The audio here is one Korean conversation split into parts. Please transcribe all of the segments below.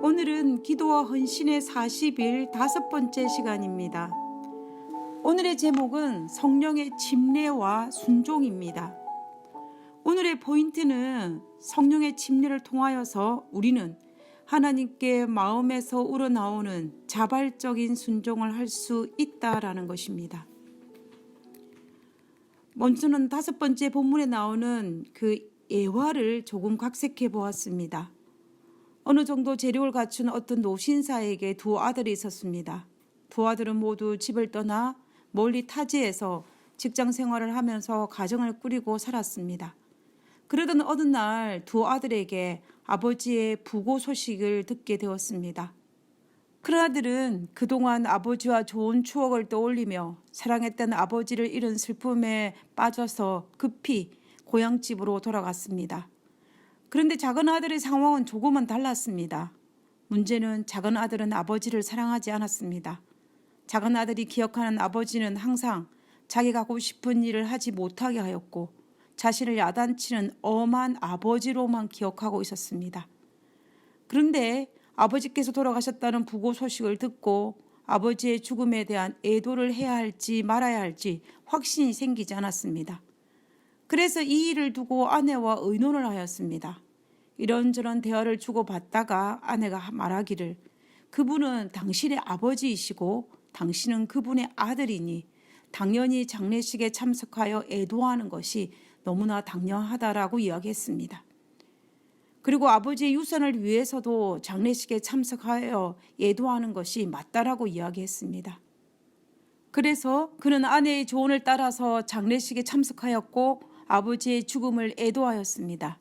오늘은 기도와 헌신의 40일 다섯 번째 시간입니다. 오늘의 제목은 성령의 침례와 순종입니다. 오늘의 포인트는 성령의 침례를 통하여서 우리는 하나님께 마음에서 우러나오는 자발적인 순종을 할 수 있다라는 것입니다. 먼저는 다섯 번째 본문에 나오는 그 예화를 조금 각색해 보았습니다. 어느 정도 재력을 갖춘 어떤 노신사에게 두 아들이 있었습니다. 두 아들은 모두 집을 떠나 멀리 타지에서 직장 생활을 하면서 가정을 꾸리고 살았습니다. 그러던 어느 날 두 아들에게 아버지의 부고 소식을 듣게 되었습니다. 큰 아들은 그동안 아버지와 좋은 추억을 떠올리며 사랑했던 아버지를 잃은 슬픔에 빠져서 급히 고향집으로 돌아갔습니다. 그런데 작은 아들의 상황은 조금은 달랐습니다. 문제는 작은 아들은 아버지를 사랑하지 않았습니다. 작은 아들이 기억하는 아버지는 항상 자기가 하고 싶은 일을 하지 못하게 하였고 자신을 야단치는 엄한 아버지로만 기억하고 있었습니다. 그런데 아버지께서 돌아가셨다는 부고 소식을 듣고 아버지의 죽음에 대한 애도를 해야 할지 말아야 할지 확신이 생기지 않았습니다. 그래서 이 일을 두고 아내와 의논을 하였습니다. 이런저런 대화를 주고받다가 아내가 말하기를 그분은 당신의 아버지이시고 당신은 그분의 아들이니 당연히 장례식에 참석하여 애도하는 것이 너무나 당연하다라고 이야기했습니다. 그리고 아버지의 유산을 위해서도 장례식에 참석하여 애도하는 것이 맞다라고 이야기했습니다. 그래서 그는 아내의 조언을 따라서 장례식에 참석하였고 아버지의 죽음을 애도하였습니다.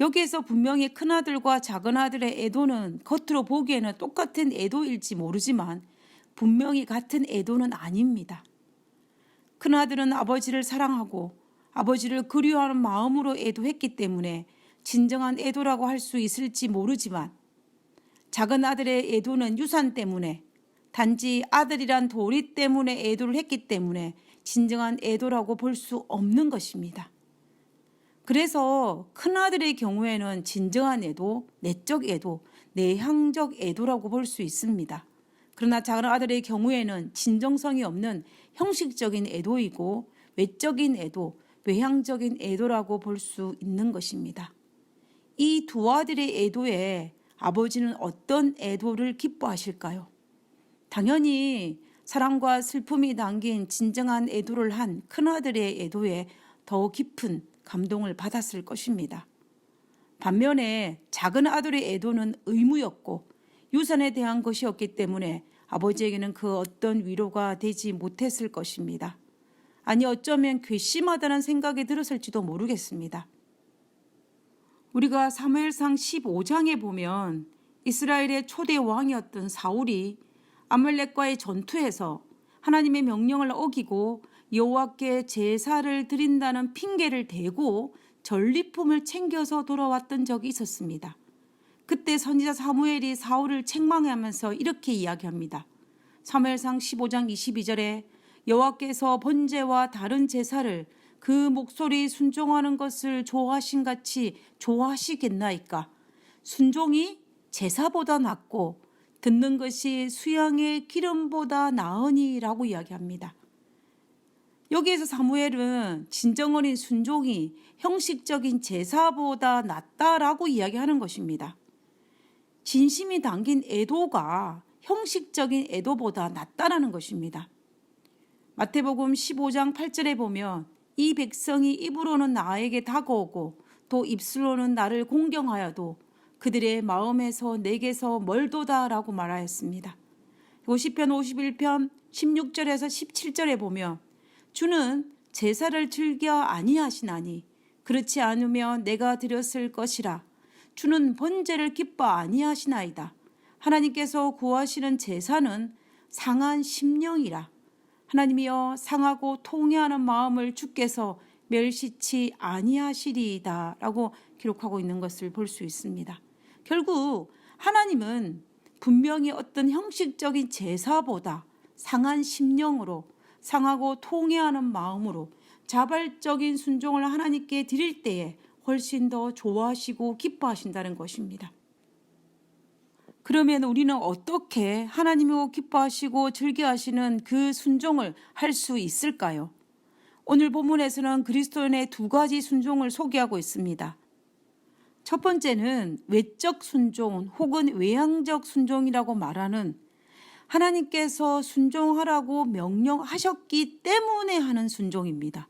여기에서 분명히 큰아들과 작은아들의 애도는 겉으로 보기에는 똑같은 애도일지 모르지만 분명히 같은 애도는 아닙니다. 큰아들은 아버지를 사랑하고 아버지를 그리워하는 마음으로 애도했기 때문에 진정한 애도라고 할 수 있을지 모르지만 작은 아들의 애도는 유산 때문에 단지 아들이란 도리 때문에 애도를 했기 때문에 진정한 애도라고 볼 수 없는 것입니다. 그래서 큰아들의 경우에는 진정한 애도, 내적 애도, 내향적 애도라고 볼 수 있습니다. 그러나 작은 아들의 경우에는 진정성이 없는 형식적인 애도이고 외적인 애도, 외향적인 애도라고 볼 수 있는 것입니다. 이 두 아들의 애도에 아버지는 어떤 애도를 기뻐하실까요? 당연히 사랑과 슬픔이 담긴 진정한 애도를 한 큰아들의 애도에 더 깊은 감동을 받았을 것입니다. 반면에 작은 아들의 애도는 의무였고 유산에 대한 것이었기 때문에 아버지에게는 그 어떤 위로가 되지 못했을 것입니다. 아니 어쩌면 괘씸하다는 생각이 들었을지도 모르겠습니다. 우리가 사무엘상 15장에 보면 이스라엘의 초대 왕이었던 사울이 아말렉과의 전투에서 하나님의 명령을 어기고 여호와께 제사를 드린다는 핑계를 대고 전리품을 챙겨서 돌아왔던 적이 있었습니다. 그때 선지자 사무엘이 사울을 책망하면서 이렇게 이야기합니다. 사무엘상 15장 22절에 여호와께서 번제와 다른 제사를 그 목소리 순종하는 것을 좋아하신 같이 좋아하시겠나이까 순종이 제사보다 낫고 듣는 것이 수양의 기름보다 나으니라고 이야기합니다. 여기에서 사무엘은 진정 어린 순종이 형식적인 제사보다 낫다라고 이야기하는 것입니다. 진심이 담긴 애도가 형식적인 애도보다 낫다라는 것입니다. 마태복음 15장 8절에 보면 이 백성이 입으로는 나에게 다가오고 또 입술로는 나를 공경하여도 그들의 마음에서 내게서 멀도다라고 말하였습니다. 그리고 시편 51편 16절에서 17절에 보면 주는 제사를 즐겨 아니하시나니 그렇지 않으면 내가 드렸을 것이라 주는 번제를 기뻐 아니하시나이다. 하나님께서 구하시는 제사는 상한 심령이라 하나님이여 상하고 통회하는 마음을 주께서 멸시치 아니하시리이다라고 기록하고 있는 것을 볼 수 있습니다. 결국 하나님은 분명히 어떤 형식적인 제사보다 상한 심령으로 상하고 통회하는 마음으로 자발적인 순종을 하나님께 드릴 때에 훨씬 더 좋아하시고 기뻐하신다는 것입니다. 그러면 우리는 어떻게 하나님이 기뻐하시고 즐겨하시는 그 순종을 할 수 있을까요? 오늘 본문에서는 그리스도인의 두 가지 순종을 소개하고 있습니다. 첫 번째는 외적 순종 혹은 외향적 순종이라고 말하는 하나님께서 순종하라고 명령하셨기 때문에 하는 순종입니다.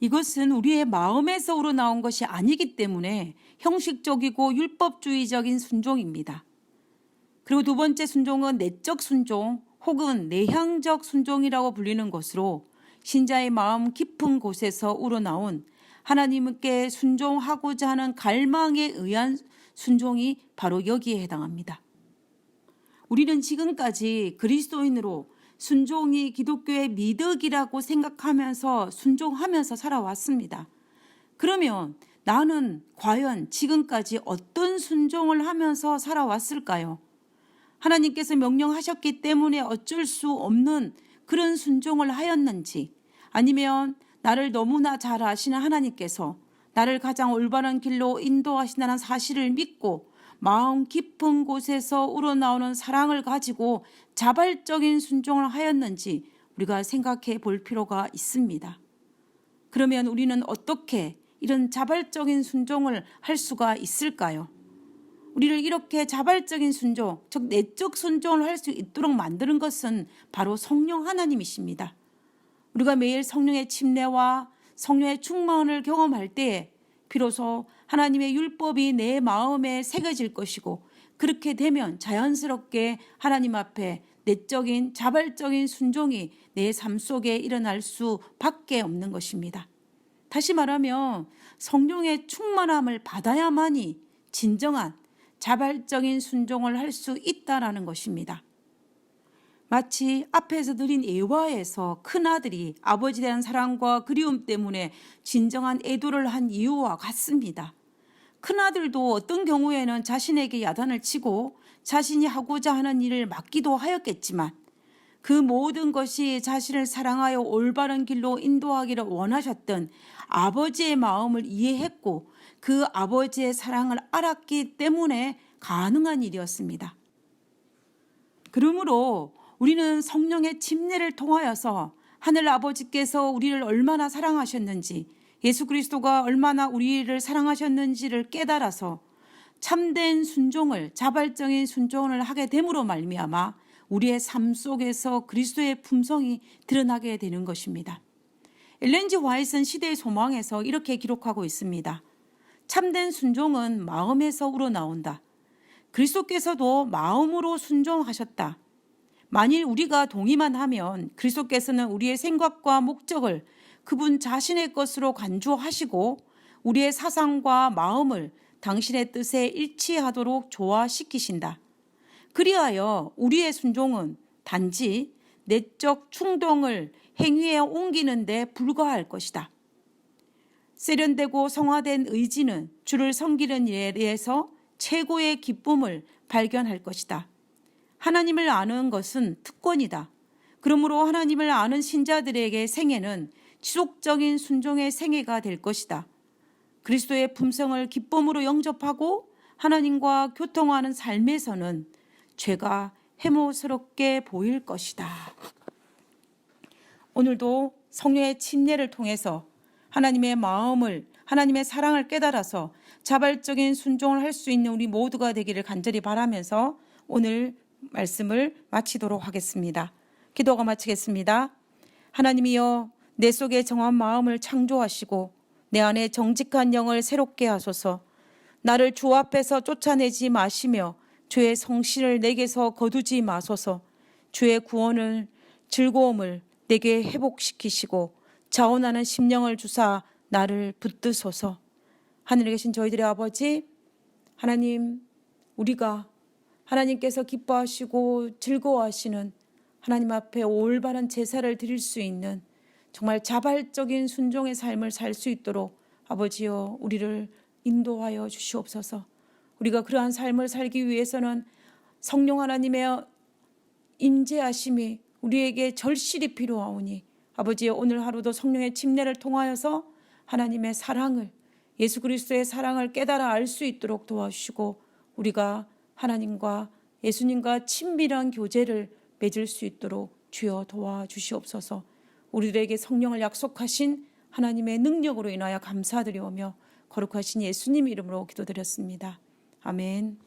이것은 우리의 마음에서 우러나온 것이 아니기 때문에 형식적이고 율법주의적인 순종입니다. 그리고 두 번째 순종은 내적 순종 혹은 내향적 순종이라고 불리는 것으로 신자의 마음 깊은 곳에서 우러나온 하나님께 순종하고자 하는 갈망에 의한 순종이 바로 여기에 해당합니다. 우리는 지금까지 그리스도인으로 순종이 기독교의 미덕이라고 생각하면서 순종하면서 살아왔습니다. 그러면 나는 과연 지금까지 어떤 순종을 하면서 살아왔을까요? 하나님께서 명령하셨기 때문에 어쩔 수 없는 그런 순종을 하였는지 아니면 나를 너무나 잘 아시는 하나님께서 나를 가장 올바른 길로 인도하신다는 사실을 믿고 마음 깊은 곳에서 우러나오는 사랑을 가지고 자발적인 순종을 하였는지 우리가 생각해 볼 필요가 있습니다. 그러면 우리는 어떻게 이런 자발적인 순종을 할 수가 있을까요? 우리를 이렇게 자발적인 순종, 즉 내적 순종을 할 수 있도록 만드는 것은 바로 성령 하나님이십니다. 우리가 매일 성령의 침례와 성령의 충만을 경험할 때 비로소 하나님의 율법이 내 마음에 새겨질 것이고 그렇게 되면 자연스럽게 하나님 앞에 내적인 자발적인 순종이 내 삶 속에 일어날 수밖에 없는 것입니다. 다시 말하면 성령의 충만함을 받아야만이 진정한 자발적인 순종을 할 수 있다라는 것입니다. 마치 앞에서 드린 예화에서 큰아들이 아버지에 대한 사랑과 그리움 때문에 진정한 애도를 한 이유와 같습니다. 큰아들도 어떤 경우에는 자신에게 야단을 치고 자신이 하고자 하는 일을 맡기도 하였겠지만 그 모든 것이 자신을 사랑하여 올바른 길로 인도하기를 원하셨던 아버지의 마음을 이해했고 그 아버지의 사랑을 알았기 때문에 가능한 일이었습니다. 그러므로 우리는 성령의 침례를 통하여서 하늘 아버지께서 우리를 얼마나 사랑하셨는지 예수 그리스도가 얼마나 우리를 사랑하셨는지를 깨달아서 참된 순종을 자발적인 순종을 하게 됨으로 말미암아 우리의 삶 속에서 그리스도의 품성이 드러나게 되는 것입니다. 엘렌지 화이슨 시대의 소망에서 이렇게 기록하고 있습니다. 참된 순종은 마음에서 우러나온다. 그리스도께서도 마음으로 순종하셨다. 만일 우리가 동의만 하면 그리스도께서는 우리의 생각과 목적을 그분 자신의 것으로 간주하시고 우리의 사상과 마음을 당신의 뜻에 일치하도록 조화시키신다. 그리하여 우리의 순종은 단지 내적 충동을 행위에 옮기는데 불과할 것이다. 세련되고 성화된 의지는 주를 섬기는 일에서 최고의 기쁨을 발견할 것이다. 하나님을 아는 것은 특권이다. 그러므로 하나님을 아는 신자들에게 생애는 지속적인 순종의 생애가 될 것이다. 그리스도의 품성을 기쁨으로 영접하고 하나님과 교통하는 삶에서는 죄가 해모스럽게 보일 것이다. 오늘도 성령의 침례를 통해서 하나님의 마음을 하나님의 사랑을 깨달아서 자발적인 순종을 할 수 있는 우리 모두가 되기를 간절히 바라면서 오늘 말씀을 마치도록 하겠습니다. 기도가 마치겠습니다. 하나님이여 내 속에 정한 마음을 창조하시고 내 안에 정직한 영을 새롭게 하소서 나를 주 앞에서 쫓아내지 마시며 주의 성실을 내게서 거두지 마소서 주의 구원을 즐거움을 내게 회복시키시고 자원하는 심령을 주사 나를 붙드소서 하늘에 계신 저희들의 아버지 하나님 우리가 하나님께서 기뻐하시고 즐거워하시는 하나님 앞에 올바른 제사를 드릴 수 있는 정말 자발적인 순종의 삶을 살 수 있도록 아버지여 우리를 인도하여 주시옵소서. 우리가 그러한 삶을 살기 위해서는 성령 하나님의 임재하심이 우리에게 절실히 필요하오니 아버지여 오늘 하루도 성령의 침례를 통하여서 하나님의 사랑을 예수 그리스도의 사랑을 깨달아 알 수 있도록 도와주시고 우리가 하나님과 예수님과 친밀한 교제를 맺을 수 있도록 주여 도와주시옵소서. 우리들에게 성령을 약속하신 하나님의 능력으로 인하여 감사드리오며 거룩하신 예수님 이름으로 기도드렸습니다. 아멘.